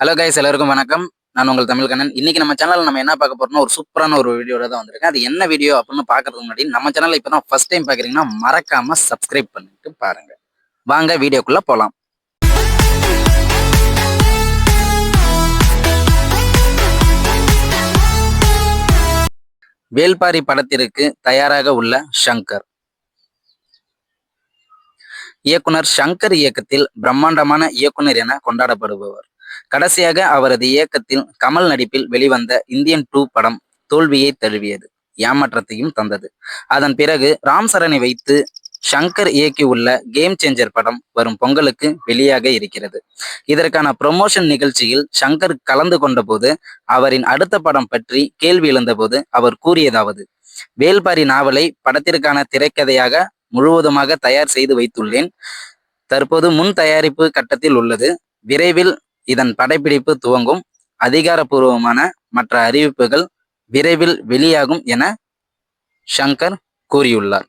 Hello guys எல்லாருக்கும் வணக்கம். நான் உங்கள் தமிழ் கண்ணன். இன்னைக்கு நம்ம சேனலில் நம்ம என்ன பார்க்க போறோம்னா ஒரு சூப்பரான ஒரு வீடியோட தான் வந்திருக்கேன். அது என்ன வீடியோ அப்படின்னு பார்க்கறதுக்கு முன்னாடி நம்ம சேனல்ல இப்போ தான் ஃபர்ஸ்ட் டைம் பார்க்குறீங்கன்னா மறக்காம சப்ஸ்கிரைப் பண்ணிட்டு பாருங்க. வாங்க வீடியோக்குள்ள போலாம். வேல்பாரி படத்திற்கு தயாராக உள்ள ஷங்கர் இயக்குனர் ஷங்கர் இயக்கத்தில் பிரம்மாண்டமான இயக்குனர் என கொண்டாடப்படுபவர். கடைசியாக அவரது இயக்கத்தில் கமல் நடிப்பில் வெளிவந்த இந்தியன் டூ படம் தோல்வியை தழுவியது ஏமாற்றத்தையும் தந்தது. அதன் பிறகு ராம் சரணை வைத்து ஷங்கர் இயக்கியுள்ள கேம் சேஞ்சர் படம் வரும் பொங்கலுக்கு வெளியாக இருக்கிறது. இதற்கான ப்ரொமோஷன் நிகழ்ச்சியில் ஷங்கர் கலந்து கொண்டபோது அவரின் அடுத்த படம் பற்றி கேள்வி எழுந்தபோது அவர் கூறியதாவது வேல்பாரி நாவலை படத்திற்கான திரைக்கதையாக முழுவதுமாக தயார் செய்து வைத்துள்ளேன். தற்போது முன் தயாரிப்பு கட்டத்தில் உள்ளது. விரைவில் இதன் படப்பிடிப்பு துவங்கும். அதிகாரப்பூர்வமான மற்ற அறிவிப்புகள் விரைவில் வெளியாகும் என ஷங்கர் கூறியுள்ளார்.